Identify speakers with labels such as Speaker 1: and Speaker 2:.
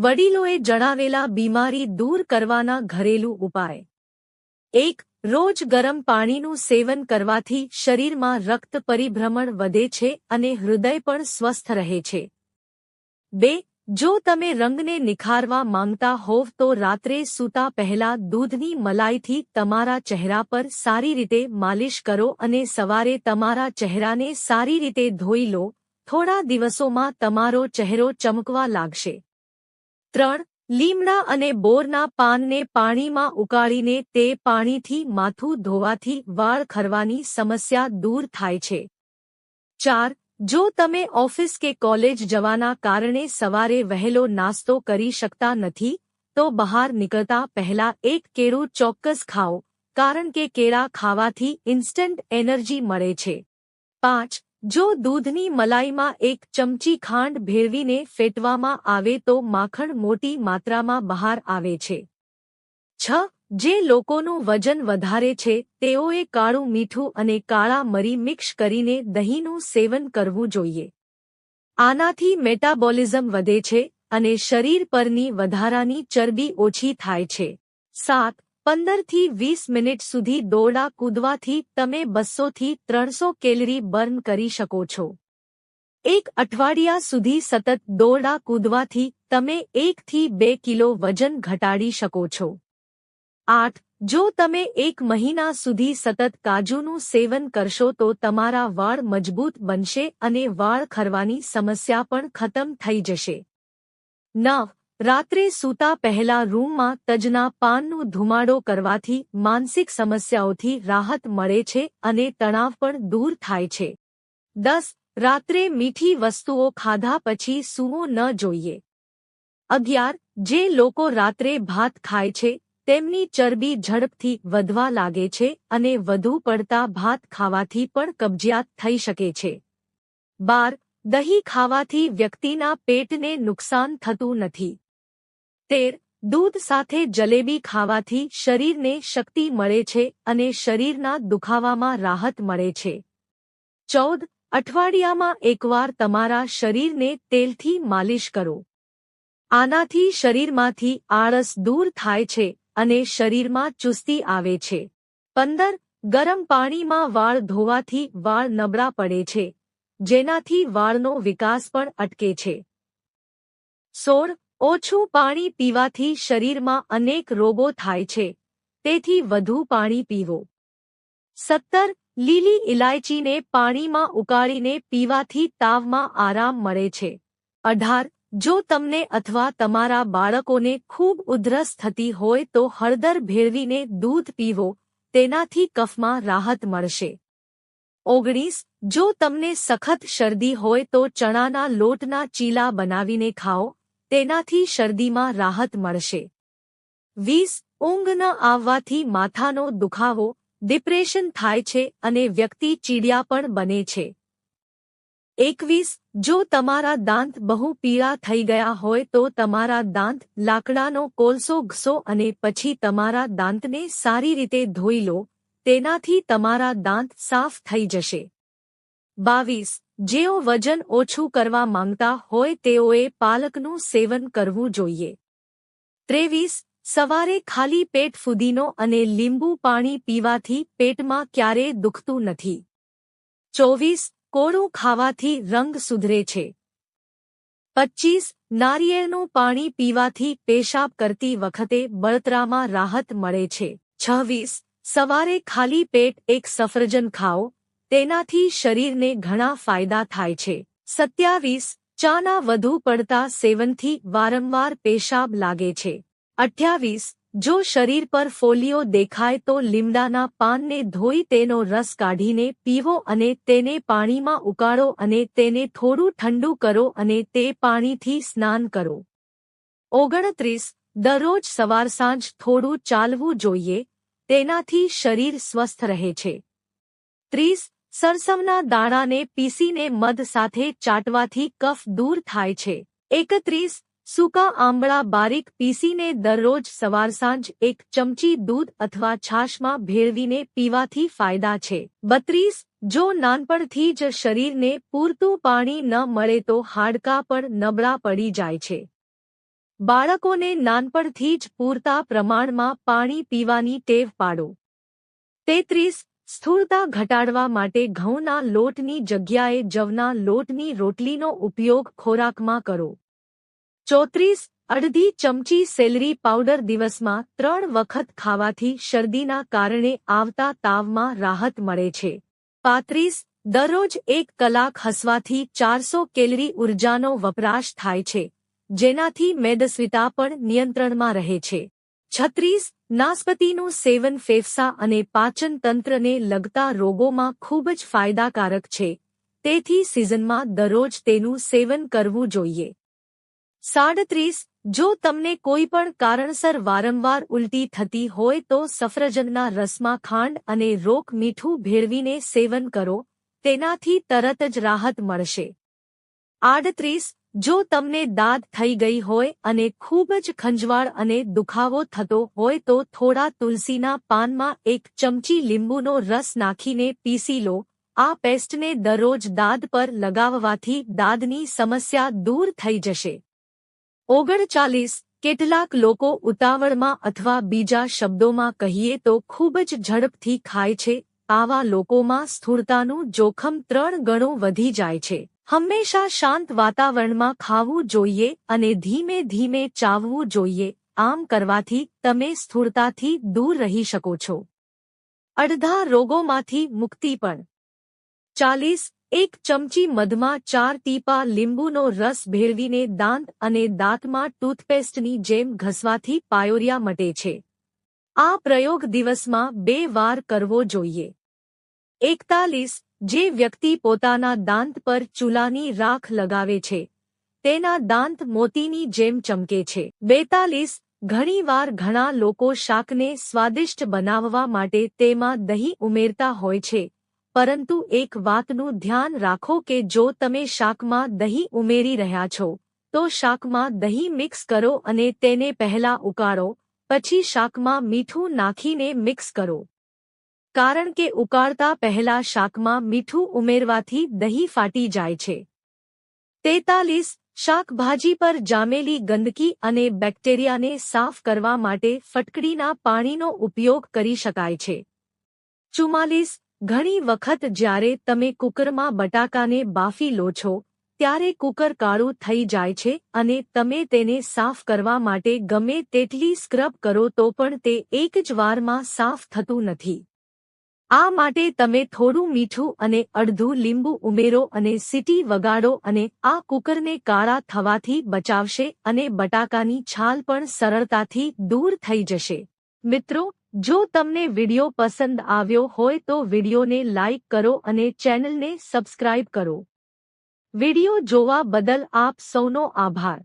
Speaker 1: વડીલોએ જણાવેલા બીમારી દૂર કરવાના ઘરેલું ઉપાય. એક, રોજ ગરમ પાણીનું સેવન કરવાથી શરીરમાં રક્ત પરિભ્રમણ વધે છે અને હૃદય પણ સ્વસ્થ રહે છે. બે, જો તમે રંગને નિખારવા માંગતા હોવ તો રાત્રે સૂતા પહેલા દૂધની મલાઈથી તમારા ચહેરા પર સારી રીતે માલિશ કરો અને સવારે તમારા ચહેરાને સારી રીતે ધોઈ લો. થોડા દિવસોમાં તમારો ચહેરો ચમકવા લાગશે. ત્રણ, લીમડા અને બોરના પાનને પાણીમાં ઉકાળીને તે પાણીથી માથું ધોવાથી વાળ ખરવાની સમસ્યા દૂર થાય છે. ચાર, જો તમે ઓફિસ કે કોલેજ જવાના કારણે સવારે વહેલો નાસ્તો કરી શકતા નથી, તો બહાર નીકળતા પહેલા એક કેળું ચોક્કસ ખાઓ, કારણ કે કેળા ખાવાથી ઇન્સ્ટન્ટ એનર્જી મળે છે. પાંચ જો દૂધની મલાઈમાં એક ચમચી ખાંડ ભેળવીને ફેટવામાં આવે તો માખણ મોટી માત્રામાં બહાર આવે છે. છ, જે લોકોનું વજન વધારે છે, તેઓએ કાળું મીઠું અને કાળા મરી મિક્સ કરીને દહીંનું સેવન કરવું જોઈએ. આનાથી મેટાબોલિઝમ વધે છે અને શરીર પરની વધારાની ચરબી ઓછી થાય છે. સાત પંદરથી વીસ મિનિટ સુધી દોરડા કૂદવાથી તમે બસોથી ત્રણસો કેલરી બર્ન કરી શકો છો. એક અઠવાડિયા સુધી સતત દોરડા કૂદવાથી તમે એકથી બે કિલો વજન ઘટાડી શકો છો. આઠ, જો તમે એક મહિના સુધી સતત કાજુનું સેવન કરશો તો તમારા વાળ મજબૂત બનશે અને વાળ ખરવાની સમસ્યા પણ ખતમ થઈ જશે. નવ રાત્રે સૂતા પહેલા રૂમમાં તજના પાનનું ધુમાડો કરવાથી માનસિક સમસ્યાઓથી રાહત મળે છે અને તણાવ પણ દૂર થાય છે. દસ, રાત્રે મીઠી વસ્તુઓ ખાધા પછી સૂવું ન જોઈએ. અગિયાર, જે લોકો રાત્રે ભાત ખાય છે, તેમની ચરબી ઝડપથી વધવા લાગે છે અને વધુ પડતા ભાત ખાવાથી પણ કબજિયાત થઈ શકે છે. બાર, દહીં ખાવાથી વ્યક્તિના પેટને નુકસાન થતું નથી. તેર, દૂધ સાથે જલેબી ખાવાથી શરીરને શક્તિ મળે છે અને શરીરના દુખાવામાં રાહત મળે છે. ચૌદ, અઠવાડિયામાં એકવાર તમારા શરીરને તેલથી માલિશ કરો. આનાથી શરીરમાંથી આળસ દૂર થાય છે અને શરીરમાં ચુસ્તી આવે છે. પંદર, ગરમ પાણીમાં વાળ ધોવાથી વાળ નબળા પડે છે, જેનાથી વાળનો વિકાસ પણ અટકે છે. સોળ ઓછું પાણી પીવાથી શરીરમાં અનેક રોગો થાય છે, તેથી વધુ પાણી પીવો. સત્તર, લીલી ઇલાયચીને પાણીમાં ઉકાળીને પીવાથી તાવમાં આરામ મળે છે. અઢાર, જો તમને અથવા તમારા બાળકોને ખૂબ ઉધરસ થતી હોય તો હળદર ભેળવીને દૂધ પીવો, તેનાથી કફમાં રાહત મળશે. ઓગણીસ, જો તમને સખત શરદી હોય તો ચણાના લોટના ચીલા બનાવીને ખાઓ તેનાથી શરદીમાં રાહત મળશે. વીસ, ઊંઘ ન આવવાથી માથાનો દુખાવો, ડિપ્રેશન થાય છે અને વ્યક્તિ ચીડિયા પણ બને છે. એકવીસ, જો તમારા દાંત બહુ પીળા થઈ ગયા હોય તો તમારા દાંત લાકડાનો કોલસો ઘસો અને પછી તમારા દાંતને સારી રીતે ધોઈ લો, તેનાથી તમારા દાંત સાફ થઈ જશે. બાવીસ જેઓ વજન ઓછું કરવા માંગતા હોય તેઓએ પાલકનું સેવન કરવું જોઈએ. ત્રેવીસ, સવારે ખાલી પેટ ફુદીનો અને લીંબુ પાણી પીવાથી પેટમાં ક્યારેય દુખતું નથી. ચોવીસ, કોળું ખાવાથી રંગ સુધરે છે. પચ્ચીસ, નારિયેળનું પાણી પીવાથી પેશાબ કરતી વખતે બળતરામાં રાહત મળે છે. છવ્વીસ, સવારે ખાલી પેટ એક સફરજન ખાઓ. તેનાથી શરીરને ઘણા ફાયદા થાય છે. સત્યાવીસ, ચાના વધુ પડતા સેવનથી વારંવાર પેશાબ લાગે છે. અઠ્યાવીસ, જો શરીર પર ફોલિયો દેખાય તો લીમડાના પાનને ધોઈ તેનો રસ કાઢીને પીવો અને તેને પાણીમાં ઉકાળો અને તેને થોડું ઠંડુ કરો અને તે પાણીથી સ્નાન કરો. ઓગણત્રીસ, દરરોજ સવાર સાંજ થોડું ચાલવું જોઈએ, તેનાથી શરીર સ્વસ્થ રહે છે. ત્રીસ સરસવના દાણાને પીસીને મધ સાથે ચાટવાથી કફ દૂર થાય છે. એકત્રીસ, સૂકા આંબળા બારીક પીસીને દરરોજ સવાર સાંજ એક ચમચી દૂધ અથવા છાશમાં ભેળવીને પીવાથી ફાયદા છે. બત્રીસ, જો નાનપણથી જ શરીરને પૂરતું પાણી ન મળે તો હાડકાં પર નબળા પડી જાય છે. બાળકોને નાનપણથી જ પૂરતા પ્રમાણમાં પાણી પીવાની ટેવ પાડો. તેત્રીસ સ્થૂળતા ઘટાડવા માટે ઘઉંના લોટની જગ્યાએ જવના લોટની રોટલીનો ઉપયોગ ખોરાકમાં કરો. ચોત્રીસ, અડધી ચમચી સેલરી પાવડર દિવસમાં ત્રણ વખત ખાવાથી શરદીના કારણે આવતા તાવમાં રાહત મળે છે. પાંત્રીસ, દરરોજ એક કલાક હસવાથી ચારસો કેલરી ઉર્જાનો વપરાશ થાય છે, જેનાથી મેદસ્વિતા પણ નિયંત્રણમાં રહે છે. છત્રીસ, નાસ્પતિનું સેવન ફેફસા અને પાચન તંત્રને લગતા રોગોમાં ખૂબ જ ફાયદાકારક છે. તેથી સિઝનમાં દરરોજ તેનું સેવન કરવું જોઈએ. સાડત્રીસ, જો તમને કોઈ પણ કારણસર વારંવાર ઉલટી થતી હોય તો સફરજનના રસમાં ખાંડ અને રોક મીઠું ભેળવીને સેવન કરો. તેનાથી તરત જ રાહત મળશે. આડત્રીસ જો તમને દાદ થઈ ગઈ હોય અને ખૂબ જ ખંજવાળ અને દુખાવો થતો હોય તો થોડા તુલસીના પાનમાં એક ચમચી લીંબુનો રસ નાખીને પીસી લો. આ પેસ્ટને દરરોજ દાદ પર લગાવવાથી દાદની સમસ્યા દૂર થઈ જશે. ઓગણચાલીસ કેટલાક લોકો ઉતાવળમાં અથવા બીજા શબ્દોમાં કહીએ તો ખૂબ જ ઝડપથી ખાય છે. આવા લોકોમાં સ્થૂળતાનું જોખમ ત્રણ ગણું વધી જાય છે. હંમેશા શાંત વાતાવરણમાં ખાવું જોઈએ અને ધીમે ધીમે ચાવવું જોઈએ. આમ કરવાથી તમે સ્થૂળતાથી દૂર રહી શકો છો. અડધા રોગોમાંથી મુક્તિ પણ. ચાલીસ, એક ચમચી મધમાં ચાર ટીપા લીંબુનો રસ ભેળવીને દાંત અને દાંતમાં ટૂથપેસ્ટની જેમ ઘસવાથી પાયોરિયા મટે છે. આ પ્રયોગ દિવસમાં બે વાર કરવો જોઈએ. એકતાલીસ જે વ્યક્તિ પોતાના દાંત પર ચૂલાની રાખ લગાવે છે, તેના દાંત મોતીની જેમ ચમકે છે. બેતાલીસ, ઘણીવાર ઘણા લોકો શાકને સ્વાદિષ્ટ બનાવવા માટે તેમાં દહીં ઉમેરતા હોય છે, પરંતુ એક વાતનું ધ્યાન રાખો કે જો તમે શાકમાં દહીં ઉમેરી રહ્યા છો, તો શાકમાં દહીં મિક્સ કરો અને તેને પહેલા ઉકાળો, પછી શાકમાં મીઠું નાખીને મિક્સ કરો. કારણ કે ઉકાળતા પહેલા શાકમાં મીઠું ઉમેરવાથી દહીં ફાટી જાય છે. તેતાલીસ, શાકભાજી પર જામેલી ગંદકી અને બેક્ટેરિયાને સાફ કરવા માટે ફટકડીના પાણીનો ઉપયોગ કરી શકાય છે. ચુમ્માલીસ, ઘણી વખત જ્યારે તમે કુકરમાં બટાકાને બાફી લો છો, ત્યારે કુકર કાળું થઈ જાય છે અને તમે તેને સાફ કરવા માટે ગમે તેટલી સ્ક્રબ કરો તો પણ તે એક જ વારમાં સાફ થતું નથી. આ માટે તમે થોડું મીઠું અને અડધું લીંબુ ઉમેરો અને સીટી વગાડો અને આ કુકરને કાળા થવાથી બચાવશે અને બટાકાની છાલ પણ સરળતાથી દૂર થઈ જશે. મિત્રો, જો તમને વિડિયો પસંદ આવ્યો હોય તો વિડિયોને લાઇક કરો અને ચેનલને સબસ્ક્રાઇબ કરો. વિડિયો જોવા બદલ આપ સૌનો આભાર.